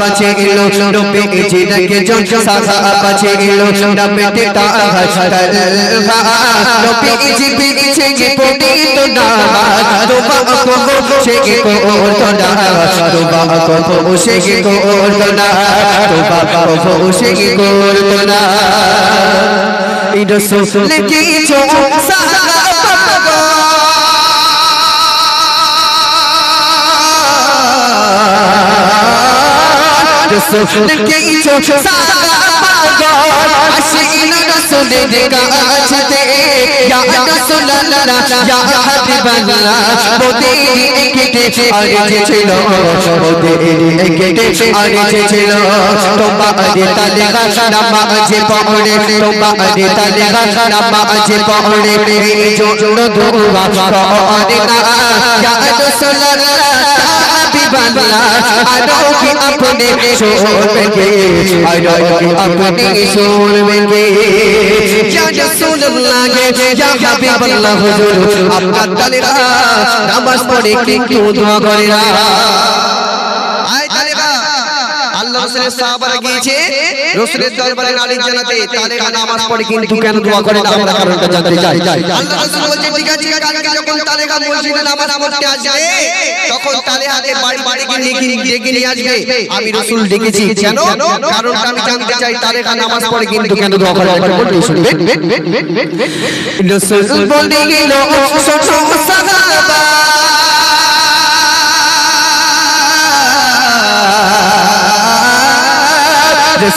পাছে এলো নবে জিনকে জন সাখা পাছে এলো নবে তা হাসতাল নবে জি পিছে জি পড়ি তো না তোবা কো সে কো তো তোবা কো সে কো তো না তোবা কো সে কো তো না রসুল কি চো রসুল কি চো আশিনা রসুলের কাছে ইয়া রাসূলুল্লাহ ইয়া হাবিবাল্লাহ মোদের কেটে আরে ছিল মোদের কেটে আরে ছিল তোমার তালে নামাজে পড়ে তোমার তালে নামাজে পড়ে জোড় দোয়া করে না ইয়া রাসূলুল্লাহ হাবিবাল্লাহ আরও কি আপনি শোনবে আরও কি আপনি শুনবে ইয়া রাসূলুল্লাহ ইয়া হাবিবাল্লাহ হুজুর, আপনার তালেরা নামাজ পড়ে কিন্তু দোয়া করে না। আল্লাহ রাসূলের সাহাবারা গিয়েছে রাসূলের দরবারে নালিশ জানাতে তালেবা নামাজ পড়ে কিন্তু কেন দোয়া করে না আমরা কারণটা জানতে চাই আল্লাহ রাসূল বলছে ঠিক আছে কালকে যখন তালেবা মসজিদে নামাজ পড়তে আসবে তখন তালেহাকে বাড়ি বাড়ি গিয়ে ডেকে নিয়ে আসবে আমি রাসূল ডেকেছি কেন কারণটা আমি জানতে চাই তালেবা নামাজ পড়ে কিন্তু কেন দোয়া করে একবার বলতে শুনবেন রসুল বলে গেল ছোট সাহাবা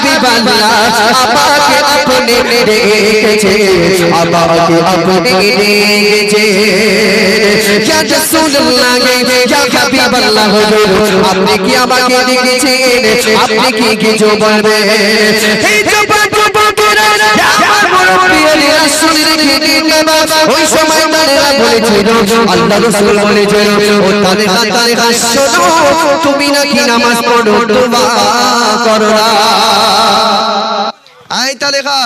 হাবিবাল্লাহ আমাকে আপনি রেখেছে আমাকে আপনি রেখেছে ইয়া রাসূলুল্লাহ ইয়া হাবিবাল্লাহ হুজুর আপনি কি আমাকে দেখেছেন আপনি কি কিছু বলবেন এই জবান যুবকেরা আমার মুরব্বি তুমি নামাজ পড়ো তালেখা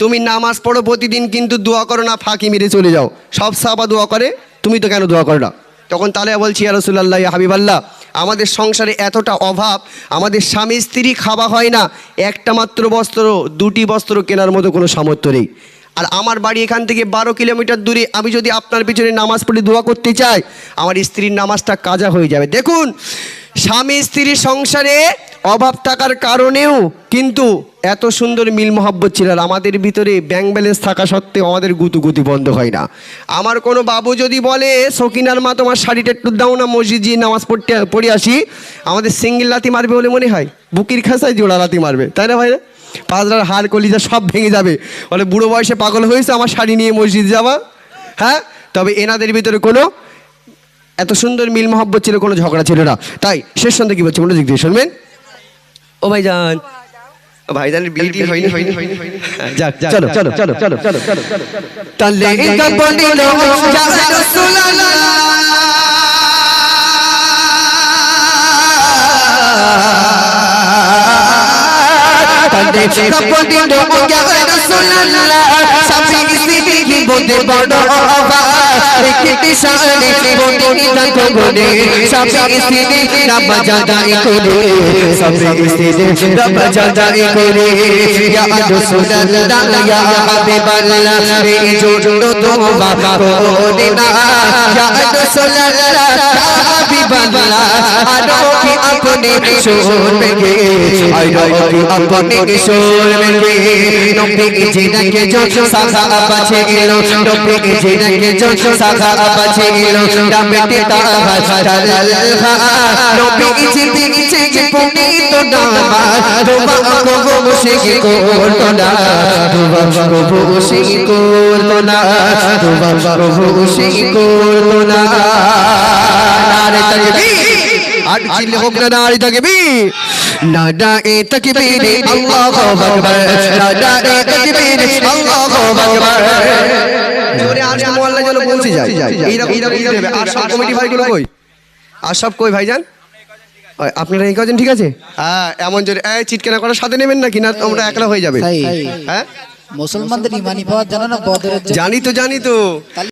তুমি নামাজ পড়ো প্রতিদিন, কিন্তু দোয়া করো না, ফাঁকি মেরে চলে যাও। সব সাহাবা দোয়া করে, তুমি তো কেন দোয়া করো না? তখন তালে বলছি রাসূলুল্লাহ, ইয়া হাবিবাল্লাহ, আমাদের সংসারে এতটা অভাব, আমাদের স্বামী স্ত্রী খাওয়া হয় না, একটা মাত্র বস্ত্র, দুটি বস্ত্র কেনার মতো কোনো সামর্থ্য নেই। আর আমার বাড়ি এখান থেকে বারো কিলোমিটার দূরে। আমি যদি আপনার পিছনে নামাজ পড়ে দোয়া করতে চাই, আমার স্ত্রীর নামাজটা কাজা হয়ে যাবে। দেখুন, স্বামী স্ত্রীর সংসারে অভাব থাকার কারণেও কিন্তু এত সুন্দর মিল মহাব্বত ছিল। আর আমাদের ভিতরে ব্যাংক ব্যালেন্স থাকা সত্ত্বেও আমাদের গুতুগুতি বন্ধ হয় না। আমার কোনো বাবু যদি বলে, সকিনার মা, তোমার শাড়িটা একটু দাও না, মসজিদ গিয়ে নামাজ পড়তে, পড়ে আসি। আমাদের সিঙ্গেল লাতি মারবে বলে মনে হয়? বুকির খাসায় জোড়া লাতি মারবে। তাই না ভাই পাঁচটার হাড় কলিজা সব ভেঙে যাবে। বলে বুড়ো বয়সে পাগল হয়েছে আমার শাড়ি নিয়ে মসজিদ যাওয়া হ্যাঁ? তবে এনাদের ভিতরে কোনো এত সুন্দর মিল মহব্বত ছিল কোনো ঝগড়া ছিল না। তাই শেষ সন্ধ্যে কি বলছে মনোযোগ দিয়ে শুনবেন? ও ভাইজান। ও ভাইজানের বিয়ে টিয়ে হয়নি। হয়নি হয়নি হয়নি যাক যাক। চলো চলো চলো চলো চলো ইয়া ইয়া সিদ্দিকি বদে বড় অবা রেখে সানে বদে দান্ত গনে সাফি সিদ্দিকি না বাজাদাই করে সাফি সিদ্দিকি না বাজাদাই করে ইয়া রাসূলুল্লাহ ইয়া হাবিবাল্লাহ রে জোড়ো তোবা করে না ইয়া রাসূলুল্লাহ ইয়া হাবিবাল্লাহ আরো কি আপনি শুনবে আরো কি আপনি শুনবে নবী জিনাকে जो साखा पाछे गेलो टोपी के जिनके जो साखा पाछे এলো টপে এসে দেখে যশ সাখা আপাছে এলো ডামেতে তাহা সারালহা নবী ইসে দেখছে যে পুনি তো ডাবা তোবা কবু বসে কি করতো না। তোবা কবু বসে কি করতো না। তোবা কবু বসে কি করতো না। নারে তাকবীর নাদা এ তাকবীর আল্লাহু আকবার। নাদা এ তাকবীর আল্লাহু আকবার। জোরে আর মোহাল্লা যেন পৌঁছে যায়। এইরকম এইরকম দেবে। আর সব কমিটি ভাইগুলো কই? আর সব কই ভাইজান? আপনারা এই কজন ঠিক আছে? হ্যাঁ এমন জোরে এই চিৎকার করার সাথে নেবেন নাকি না তোমরা একলা হয়ে যাবে? হ্যাঁ? মুসলমানদের ইমানি পাওয়ার জানো না বদরের জানি তো জানি তো।